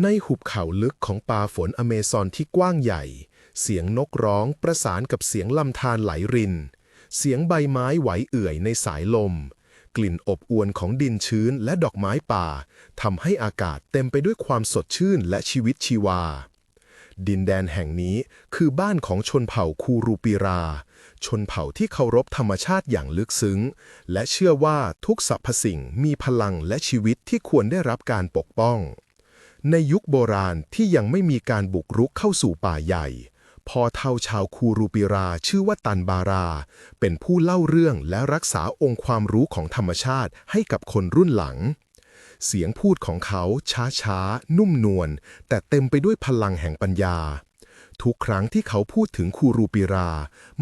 ในหุบเขาลึกของป่าฝนอเมซอนที่กว้างใหญ่ เสียงนกร้องประสานกับเสียงลำธารไหลริน เสียงใบไม้ไหวเอื่อยในสายลม กลิ่นอบอวนของดินชื้นและดอกไม้ป่าทำให้อากาศเต็มไปด้วยความสดชื่นและชีวิตชีวา ดินแดนแห่งนี้คือบ้านของชนเผ่าคูรูปีรา ชนเผ่าที่เคารพธรรมชาติอย่างลึกซึ้ง และเชื่อว่าทุกสรรพสิ่งมีพลังและชีวิตที่ควรได้รับการปกป้อง ในยุคโบราณที่ยังไม่มีการบุกรุกเข้าสู่ป่าใหญ่ พอเท่าชาวคูรูปีราชื่อว่าตันบารา เป็นผู้เล่าเรื่องและรักษาองค์ความรู้ของธรรมชาติให้กับคนรุ่นหลัง เสียงพูดของเขาช้าช้านุ่มนวลแต่เต็มไปด้วยพลังแห่งปัญญา ทุกครั้งที่เขาพูดถึงคูรูปีรา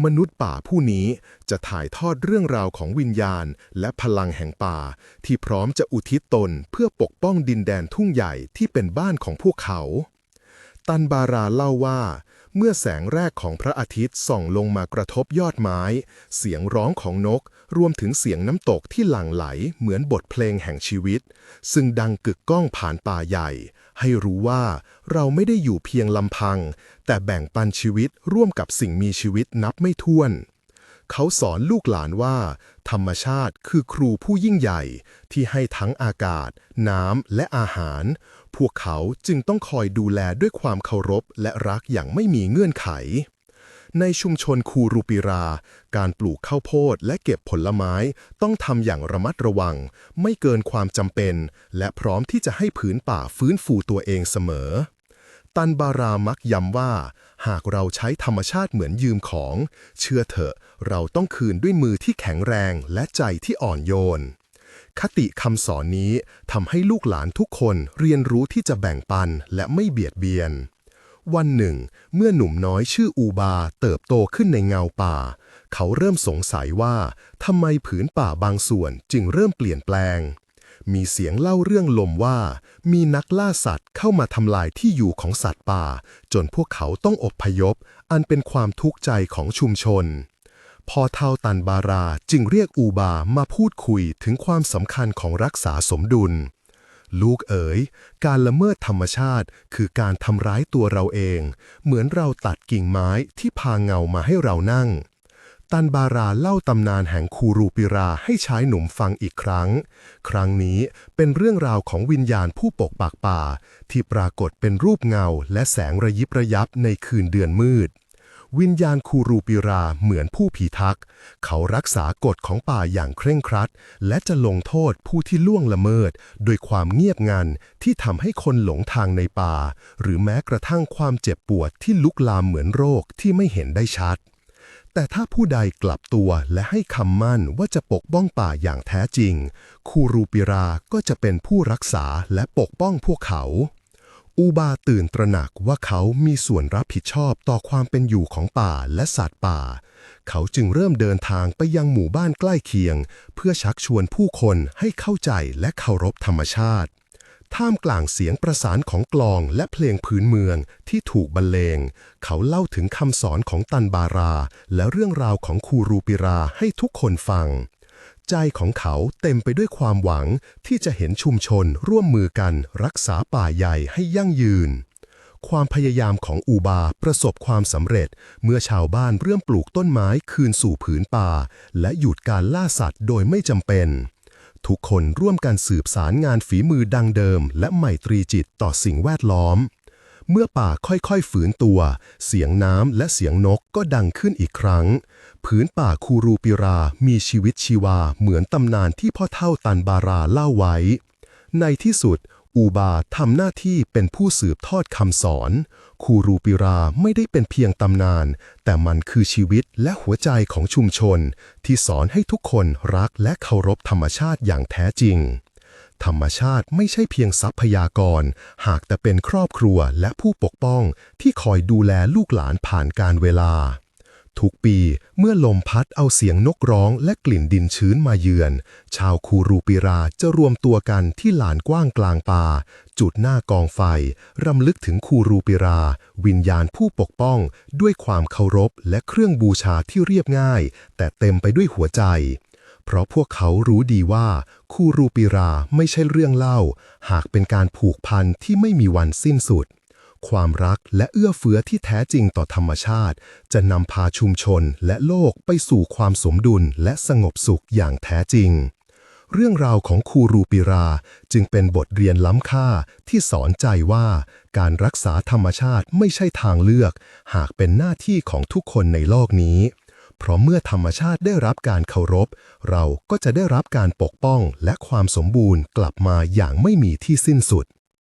มนุษย์ป่าผู้นี้จะถ่ายทอดเรื่องราวของวิญญาณ และพลังแห่งป่า ที่พร้อมจะอุทิศตนเพื่อปกป้องดินแดนทุ่งใหญ่ที่เป็นบ้านของพวกเขา ตันบาราเล่าว่า เมื่อแสงแรกของพระอาทิตย์ส่องลงมากระทบยอดไม้ เสียงร้องของนกรวมถึงเสียงน้ำตกที่หลั่งไหลเหมือนบทเพลงแห่งชีวิต ซึ่งดังกึกก้องผ่านป่าใหญ่ ให้รู้ว่าเราไม่ได้อยู่เพียงลำพัง แต่แบ่งปันชีวิตร่วมกับสิ่งมีชีวิตนับไม่ถ้วน เขาสอนลูกหลานว่า ธรรมชาติคือครูผู้ยิ่งใหญ่ ที่ให้ทั้งอากาศ น้ำและอาหาร พวกเขาจึงต้องคอยดูแลด้วยความเคารพและรักอย่างไม่มีเงื่อนไข ในชุมชนคูรูปิรา การปลูกข้าวโพดและเก็บผลไม้ต้องทำอย่างระมัดระวัง ไม่เกินความจำเป็น และพร้อมที่จะให้ผืนป่าฟื้นฟูตัวเองเสมอ ตันบารามักย้ำว่า หากเราใช้ธรรมชาติเหมือนยืมของ เชื่อเถอะเราต้องคืนด้วยมือที่แข็งแรงและใจที่อ่อนโยน คติคำสอนนี้ทำให้ลูกหลานทุกคนเรียนรู้ที่จะแบ่งปันและไม่เบียดเบียน วันหนึ่ง เมื่อหนุ่มน้อยชื่ออูบาเติบโตขึ้นในเงาป่า เขาเริ่มสงสัยว่าทำไมผืนป่าบางส่วนจึงเริ่มเปลี่ยนแปลง มีเสียงเล่าเรื่องลมว่า มีนักล่าสัตว์เข้ามาทำลายที่อยู่ของสัตว์ป่า จนพวกเขาต้องอบพยพ อันเป็นความทุกข์ใจของชุมชน พอเท่าตันบาราจึงเรียกอูบามาพูดคุยถึงความสำคัญของรักษาสมดุล ลูกเอ๋ย การละเมิดธรรมชาติ คือการทำร้ายตัวเราเอง เหมือนเราตัดกิ่งไม้ที่พาเงามาให้เรานั่ง ตันบาราเล่าตำนานแห่งคูรูปิราให้ชายหนุ่มฟังอีกครั้ง ครั้งนี้เป็นเรื่องราวของวิญญาณผู้ปกปักป่า ที่ปรากฏเป็นรูปเงาและแสงระยิบระยับในคืนเดือนมืด วิญญาณคูรูปิราเหมือนผู้ผีทัก เขารักษากฎของป่าอย่างเคร่งครัด และจะลงโทษผู้ที่ล่วงละเมิด โดยความเงียบงันที่ทำให้คนหลงทางในป่า หรือแม้กระทั่งความเจ็บปวดที่ลุกลามเหมือนโรคที่ไม่เห็นได้ชัด แต่ถ้าผู้ใดกลับตัวและให้คำมั่นว่าจะปกป้องป่าอย่างแท้จริง คูรูปิราก็จะเป็นผู้รักษาและปกป้องพวกเขา อูบาตื่นตระหนักว่าเขามีส่วนรับผิดชอบต่อความเป็นอยู่ของป่าและสัตว์ป่า เขาจึงเริ่มเดินทางไปยังหมู่บ้านใกล้เคียง เพื่อชักชวนผู้คนให้เข้าใจและเคารพธรรมชาติ ท่ามกลางเสียงประสานของกลองและเพลงพื้นเมืองที่ถูกบรรเลง เขาเล่าถึงคำสอนของตันบารา และเรื่องราวของคูรูปิราให้ทุกคนฟัง ใจของเขาเต็มไปด้วยความหวังที่จะเห็นชุมชนร่วมมือกันรักษาป่าใหญ่ให้ยั่งยืน ความพยายามของอูบาประสบความสำเร็จ เมื่อชาวบ้านเริ่มปลูกต้นไม้คืนสู่ผืนป่า และหยุดการล่าสัตว์โดยไม่จำเป็น ทุกคนร่วมกันสืบสารงานฝีมือดังเดิม และไมตรีจิตต่อสิ่งแวดล้อม เมื่อป่าค่อยๆฝืนตัว เสียงน้ำและเสียงนกก็ดังขึ้นอีกครั้งผืนป่าคูรูปิรามีชีวิตชีวาเหมือนตำนานที่พ่อเท่าตันบาราเล่าไว้ ในที่สุด อูบาทำหน้าที่เป็นผู้สืบทอดคำสอน คูรูปิราไม่ได้เป็นเพียงตำนาน แต่มันคือชีวิตและหัวใจของชุมชน ที่สอนให้ทุกคนรักและเคารพธรรมชาติอย่างแท้จริง ธรรมชาติไม่ใช่เพียงทรัพยากร หากแต่เป็นครอบครัวและผู้ปกป้องที่คอยดูแลลูกหลานผ่านการเวลา ทุกปีเมื่อลมพัดเอาเสียงนกร้องและกลิ่นดินชื้นมาเยือน ชาวคูรูปิราจะรวมตัวกันที่ลานกว้างกลางป่า จุดหน้ากองไฟ รำลึกถึงคูรูปิรา วิญญาณผู้ปกป้อง ด้วยความเคารพและเครื่องบูชาที่เรียบง่าย แต่เต็มไปด้วยหัวใจ เพราะพวกเขารู้ดีว่า คูรูปิราไม่ใช่เรื่องเล่า หากเป็นการผูกพันที่ไม่มีวันสิ้นสุด ความรักและเอื้อเฟื้อที่แท้จริงต่อธรรมชาติ จะนำพาชุมชนและโลกไปสู่ความสมดุลและสงบสุขอย่างแท้จริง เรื่องราวของคูรูปิราจึงเป็นบทเรียนล้ำค่าที่สอนใจว่า การรักษาธรรมชาติไม่ใช่ทางเลือก หากเป็นหน้าที่ของทุกคนในโลกนี้เพราะเมื่อธรรมชาติได้รับการเคารพ เราก็จะได้รับการปกป้องและความสมบูรณ์กลับมาอย่างไม่มีที่สิ้นสุด